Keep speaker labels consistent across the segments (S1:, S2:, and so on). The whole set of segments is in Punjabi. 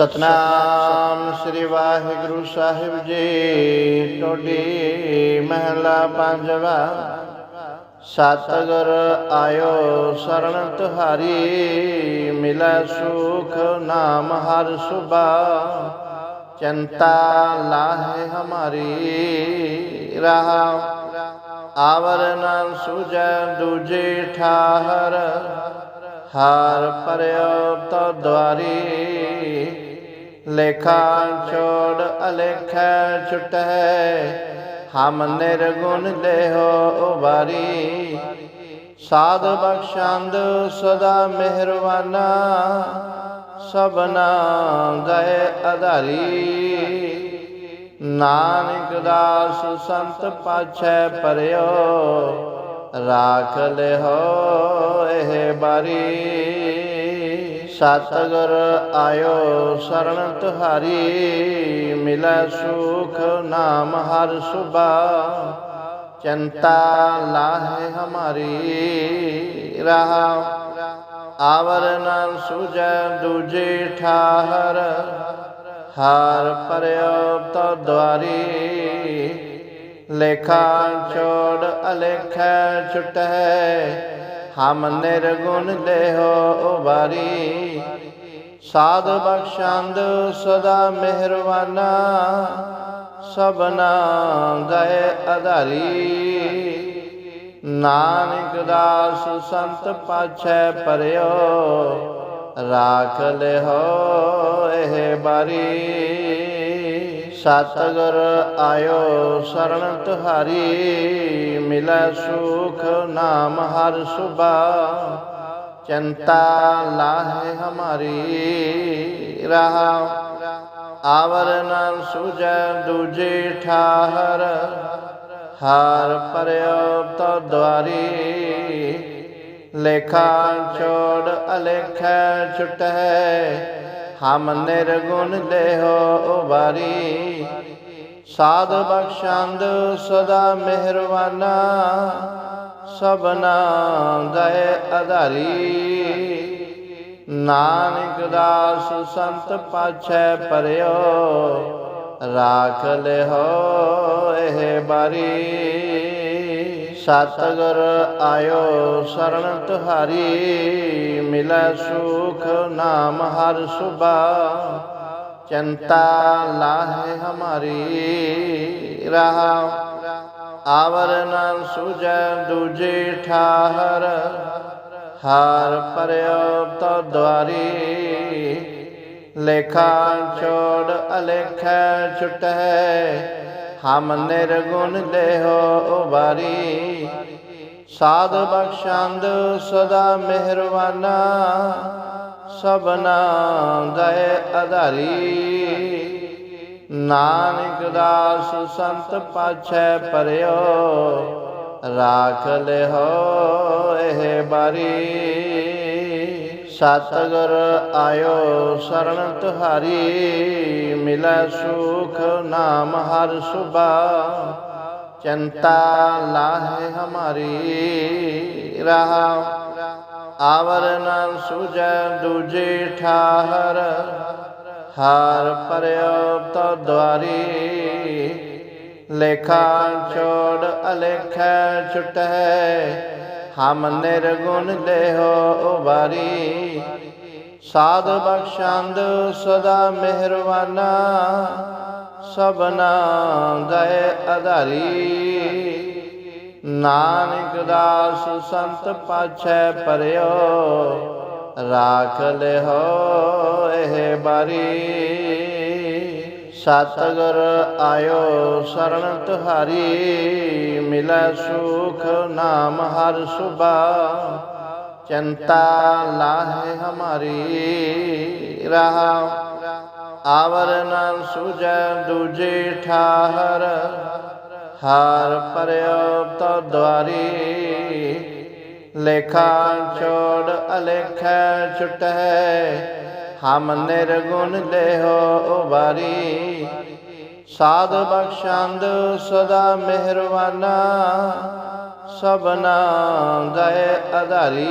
S1: ਸਤਨਾਮ ਸ੍ਰੀ ਵਾਹਿਗੁਰੂ ਸਾਹਿਬ ਜੀ। ਟੋਡੀ ਮਹਿਲਾ ਪੰਜਵਾ ਸਤਿਗੁਰ ਆਇਓ ਸਰਣ ਤੁਹਾਰੀ। ਮਿਲੈ ਸੁਖ ਨਾਮ ਹਰ ਸੁਭਾ। ਚਿੰਤਾ ਲਾਹੇ ਹਮਾਰੀ। ਰਹਾ ਆਵਰ ਨਾਮ ਸੁਜੈ ਦੂਜੇ ਠਾਹਰ। ਹਾਰ ਪਰਿਓ ਤੋ ਦਵਾਰੀ ਲੇਖਾ ਛੋੜ ਅਲੇਖੈ ਛੁਟੈ, ਹਮ ਨਿਰਗੁਣ ਦੇਹੋ ਉਬਾਰੀ। ਸਾਧ ਬਖਸ਼ੰਦ ਸਦਾ ਮਿਹਰਵਾਨਾ, ਸਭਨਾ ਗਏ ਆਧਾਰੀ ਨਾਨਕ ਦਾਸ ਸੰਤ ਪਾਛੈ ਪਰਿਓ, ਰਾਖ ਲਿਓ ਇਹ ਬਾਰੀ। ਸਤਿਗੁਰ ਆਇਓ ਸਰਣ ਤੁਹਾਰੀ, ਮਿਲੈ ਸੁਖ ਨਾਮ ਹਰ ਸੁਭਾ। ਚਿੰਤਾ ਲਾਹੇ ਹਮਾਰੀ, ਰਹਾ। ਆਵਰ ਨ ਸੁਜੈ ਦੂਜੇ ਠਾਹਰ। ਹਾਰ ਪਰਿਓ ਤੋ ਦਵਾਰੀ ਲੇਖਾ ਛੋੜ ਅਲੇਖੈ ਛੁਟੈ ਹਮ ਨਿਰਗੁਣ ਦੇਹੋ ਉਬਾਰੀ। ਸਾਧ ਬਖਸ਼ੰਦ ਸਦਾ ਮਿਹਰਵਾਨਾ। ਸਭਨਾ ਗਏ ਅਧਾਰੀ। ਨਾਨਕ ਦਾਸ ਸੰਤ ਪਾਛੈ ਪਰਿਓ। ਰਾਖ ਲਿਹੋ ਇਹ ਬਾਰੀ। ਸਤਿਗੁਰ ਆਇਓ ਸਰਣ ਤੁਹਾਰੀ, ਮਿਲੈ ਸੁਖ ਨਾਮ ਹਰ ਸੁਭਾ। ਚਿੰਤਾ ਲਾਹੇ ਹਮਾਰੀ, ਰਹਾ ਆਵਰ ਨ ਸੁਜੈ ਦੂਜੇ ਠਾਹਰ। ਹਾਰ ਪਰਿਓ ਤੋ ਦਵਾਰੀ ਲੇਖਾ ਛੋੜ ਅਲੇਖੈ ਛੁਟੈ, ਹਮ ਨਿਰਗੁਣ ਦੇਹੋ ਉਬਾਰੀ। ਸਾਧ ਬਖਸ਼ੰਦ ਸਦਾ ਮਿਹਰਵਾਨਾ, ਸਭਨਾ ਗਏ ਆਧਾਰੀ ਨਾਨਕ ਦਾਸ ਸੰਤ ਪਾਛੈ ਪਰਿਓ, ਰਾਖ ਲਿਓ ਇਹ ਬਾਰੀ। ਸਤਿਗੁਰ ਆਇਓ ਸਰਣ ਤੁਹਾਰੀ, ਮਿਲੈ ਸੁਖ ਨਾਮ ਹਰ ਸੁਭਾ। ਚਿੰਤਾ ਲਾਹੇ ਹਮਾਰੀ, ਰਹਾ ਆਵਰ ਨ ਸੁਜੈ ਦੂਜੇ ਠਾਹਰ। ਹਾਰ ਪਰਿਓ ਤੋ ਦਵਾਰੀ ਲੇਖਾ ਛੋੜ ਅਲੇਖੈ ਛੁਟੈ ਹਮ ਨਿਰਗੁਣ ਦੇਹੋ ਉਬਾਰੀ। ਸਾਧ ਬਖਸ਼ੰਦ ਸਦਾ ਮਿਹਰਵਾਨਾ ਸਭਨਾ ਦਇ ਆਧਾਰੀ ਨਾਨਕ ਦਾਸ ਸੰਤ ਪਾਛੈ ਪਰਿਓ। ਰਾਖ ਲਿਓ ਇਹ ਬਾਰੀ। ਸਤਿਗੁਰ ਆਇਓ ਸਰਣ ਤੁਹਾਰੀ, ਮਿਲੈ ਸੁਖ ਨਾਮ ਹਰ ਸੁਭਾ। ਚਿੰਤਾ ਲਾਹੇ ਹਮਾਰੀ, ਰਹਾ। ਆਵਰ ਨ ਸੁਜੈ ਦੂਜੇ ਠਾਹਰ। ਹਾਰ ਪਰਿਓ ਤੋ ਦਵਾਰੀ ਲੇਖਾ ਛੋੜ ਅਲੇਖੈ ਛੁਟੈ ਹਮ ਨਿਰਗੁਣ ਦੇਹੋ ਉਬਾਰੀ। ਸਾਧ ਬਖਸ਼ੰਦ ਸਦਾ ਮਿਹਰਵਾਨਾ, ਸਭਨਾ ਗਏ ਅਧਾਰੀ। ਨਾਨਕ ਦਾਸ ਸੰਤ ਪਾਛੈ ਪਰਿਓ, ਰਾਖ ਲਿਹੋ ਇਹ ਬਾਰੀ। ਸਤਿਗੁਰ ਆਇਓ ਸਰਣ ਤੁਹਾਰੀ, ਮਿਲੈ ਸੁਖ ਨਾਮ ਹਰ ਸੁਭਾ। ਚਿੰਤਾ ਲਾਹੇ ਹਮਾਰੀ, ਰਹਾ ਆਵਰ ਨ ਸੁਜੈ ਦੂਜੇ ਠਾਹਰ। ਹਾਰ ਪਰਿਓ ਤੋ ਦਵਾਰੀ ਲੇਖਾ ਛੋੜ ਅਲੇਖੈ ਛੁਟੈ ਹਮ ਨਿਰਗੁਣ ਦੇਹੋ ਉਬਾਰੀ। ਸਾਧ ਬਖਸ਼ੰਦ ਸਦਾ ਮਿਹਰਵਾਨਾ ਸਭਨਾ ਦਇ ਆਧਾਰੀ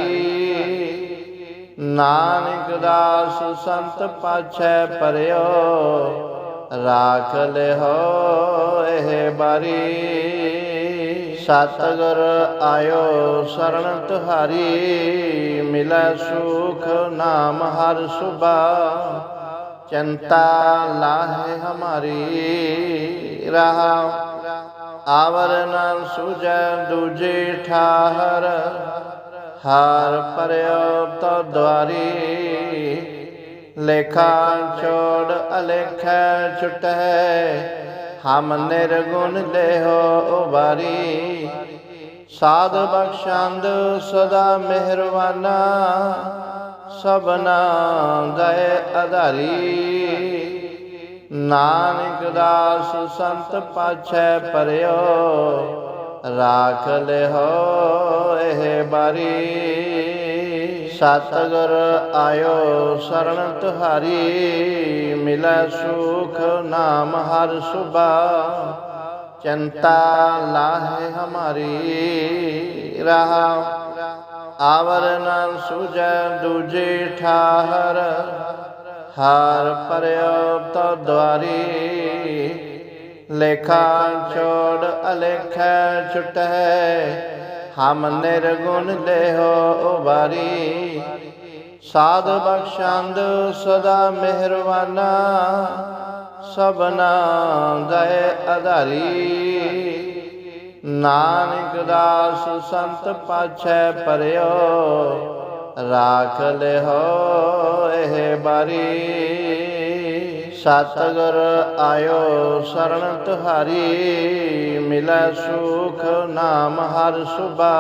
S1: ਨਾਨਕ ਦਾਸ ਸੰਤ ਪਾਛੈ ਪਰਿਓ। ਰਾਖ ਲਿਓ ਬਾਰੀ। ਸਤਿਗੁਰ ਆਇਓ ਸਰਣ ਤੁਹਾਰੀ। ਮਿਲੈ ਸੁਖ ਨਾਮ ਹਰ ਸੁਭਾ। ਚਿੰਤਾ ਲਾਹੇ ਹਮਾਰੀ। ਰਹਾ ਆਵਰ ਨ ਸੁਜੈ ਦੂਜੇ ਠਾਹਰ। ਹਾਰ ਪਰਿਓ ਤੋ ਦਵਾਰੀ ਲੇਖਾ ਛੋੜ ਅਲੇਖੈ ਛੁਟੈ ਹਮ ਨਿਰਗੁਣ ਦੇਹੋ ਉਬਾਰੀ। ਸਾਧ ਬਖਸ਼ੰਦ ਸਦਾ ਮਿਹਰਵਾਨਾ ਸਭਨਾ ਦਇ ਅਧਾਰੀ। ਨਾਨਕ ਦਾਸ ਸੰਤ ਪਾਛੈ ਪਰਿਓ, ਰਾਖ ਲਿਓ ਇਹ ਬਾਰੀ। ਸਤਿਗੁਰ ਆਇਓ ਸਰਣ ਤੁਹਾਰੀ, ਮਿਲੈ ਸੁਖ ਨਾਮ ਹਰ ਸੁਭਾ। ਚਿੰਤਾ ਲਾਹੇ ਹਮਾਰੀ, ਰਹਾ। ਆਵਰ ਨ ਸੁਜੈ ਦੂਜੇ ਠਾਹਰ। ਹਾਰ ਪਰਿਓ ਤੋ ਦਵਾਰੀ ਲੇਖਾ ਛੋੜ ਅਲੇਖੈ ਛੁਟੈ। ਹਮ ਨਿਰਗੁਣ ਦੇਹੋ ਉਬਾਰੀ। ਸਾਧ ਬਖਸ਼ੰਦ ਸਦਾ ਮਿਹਰਵਾਨਾ ਸਭਨਾ ਦਇ ਅਧਾਰੀ। ਨਾਨਕ ਦਾਸ ਸੰਤ ਪਾਛੈ ਪਰਿਓ। ਰਾਖ ਲਿਓ ਇਹ ਬਾਰੀ। ਸਤਿਗੁਰ ਆਇਓ ਸਰਣ ਤੁਹਾਰੀ, ਮਿਲੈ ਸੁਖ ਨਾਮ ਹਰ ਸੁਭਾ।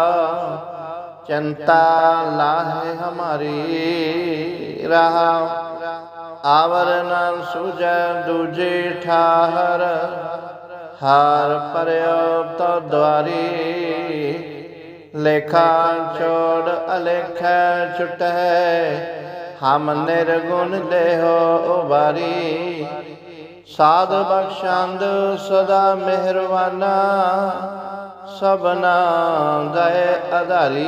S1: ਚਿੰਤਾ ਲਾਹੇ ਹਮਾਰੀ, ਰਹਾ ਆਵਰ ਨ ਸੁਜੈ ਦੂਜੇ ਠਾਹਰ। ਹਾਰ ਪਰਿਓ ਤੋ ਦੁਆਰੀ ਲੇਖਾ ਛੋੜ ਅਲੇਖੈ ਛੁਟੈ ਹਮ ਨਿਰਗੁਣ ਦੇਹੋ ਉਬਾਰੀ। ਸਾਧ ਬਖਸ਼ੰਦ ਸਦਾ ਮਿਹਰਵਾਨਾ ਸਭਨਾ ਦਇ ਆਧਾਰੀ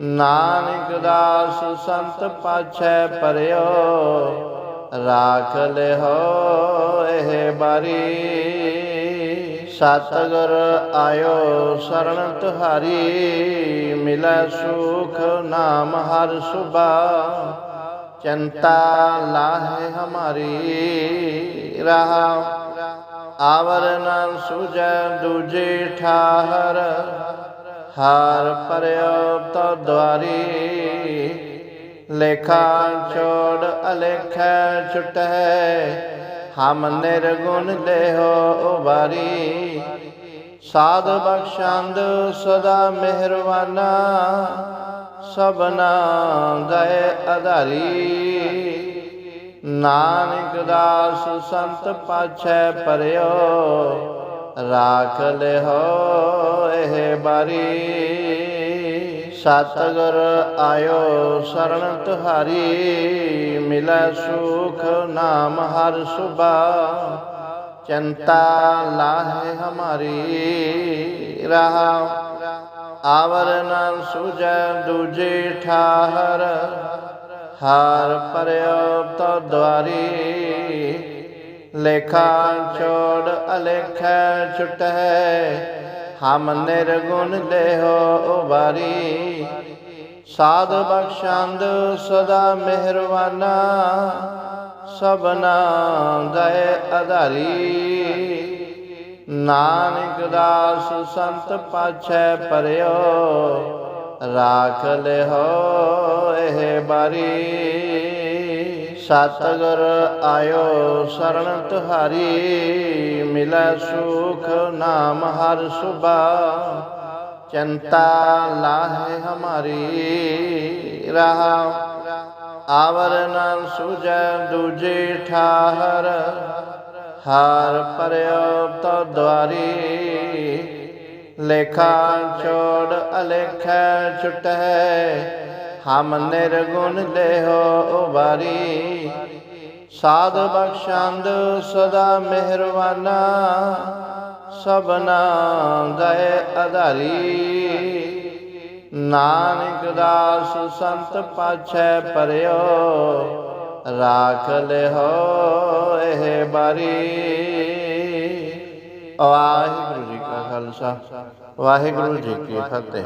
S1: ਨਾਨਕ ਦਾਸ ਸੰਤ ਪਾਛੈ ਪਰਿਓ। ਰਾਖ ਲਿਓ ਇਹ ਬਾਰੀ। ਸਤਿਗੁਰ ਆਇਓ ਸਰਣ ਤੁਹਾਰੀ, ਮਿਲੈ ਸੁਖ ਨਾਮ ਹਰ ਸੁਭਾ। ਚਿੰਤਾ ਲਾਹੇ ਹਮਾਰੀ, ਰਹਾ। ਆਵਰ ਨ ਸੁਜੈ ਦੂਜੇ ਠਾਹਰ। ਹਾਰ ਪਰਿਓ ਤੋ ਦਵਾਰੀ ਲੇਖਾ ਛੋੜ ਅਲੇਖੈ ਛੁਟੈ ਹਮ ਨਿਰਗੁਣ ਦੇਹੋ ਉਬਾਰੀ। ਸਾਧ ਬਖਸ਼ੰਦ ਸਦਾ ਮਿਹਰਵਾਨਾ, ਸਭਨਾ ਦਇ ਆਧਾਰੀ ਨਾਨਕ ਦਾਸ ਸੰਤ ਪਾਛੈ ਪਰਿਓ, ਰਾਖ ਲਿਓ ਇਹ ਬਾਰੀ। ਸਤਿਗੁਰ ਆਇਓ ਸਰਣ ਤੁਹਾਰੀ, ਮਿਲੈ ਸੁਖ ਨਾਮ ਹਰ ਸੁਭਾ। ਚਿੰਤਾ ਲਾਹੇ ਹਮਾਰੀ ਰਹਾ। ਆਵਰ ਨ ਸੁਜੈ ਦੂਜੇ ਠਾਹਰ। ਹਾਰ ਪਰਿਓ ਤੋ ਦਵਾਰੀ ਲੇਖਾ ਛੋੜ ਅਲੇਖੈ ਛੁਟੈ। ਹਮ ਨਿਰਗੁਣ ਦੇਹੋ ਉਬਾਰੀ। ਸਾਧ ਬਖਸ਼ੰਦ ਸਦਾ ਮਿਹਰਵਾਨਾ। ਸਭਨਾ ਦਇ ਆਧਾਰੀ ਨਾਨਕ ਦਾਸ ਸੰਤ ਪਾਛੈ ਪਰਿਓ, ਰਾਖ ਲਿਓ ਇਹ ਬਾਰੀ। ਸਤਗੁਰ ਆਇਓ ਸਰਣ ਤੁਹਾਰੀ, ਮਿਲੈ ਸੁਖ ਨਾਮ ਹਰ ਸੁਭਾ। ਚਿੰਤਾ ਲਾਹੇ ਹਮਾਰੀ, ਰਹਾ। ਆਵਰ ਨ ਸੁਜੈ ਦੂਜੇ ਠਾਹਰ। ਹਾਰ ਪਰਿਓ ਤੋ ਦੁਆਰੀ, ਲੇਖਾ ਛੋੜ ਅਲੇਖੈ ਛੁਟੈ ਹਮ ਨਿਰਗੁਣ ਦੇਹੋ ਉਬਾਰੀ। ਸਾਧ ਬਖਸ਼ੰਦ ਸਦਾ ਮਿਹਰਵਾਨਾ, ਸਭਨਾ ਦਇ ਅਧਾਰੀ। ਨਾਨਕ ਦਾਸ ਸੰਤ ਪਾਛੈ ਪਰਿਓ ਰਾਖ ਲਿਓ ਇਹ ਬਾਰੀ। ਵਾਹਿਗੁਰੂ ਜੀ ਕਾ ਖਾਲਸਾ ਵਾਹਿਗੁਰੂ ਜੀ ਕੀ ਫਤਿਹ।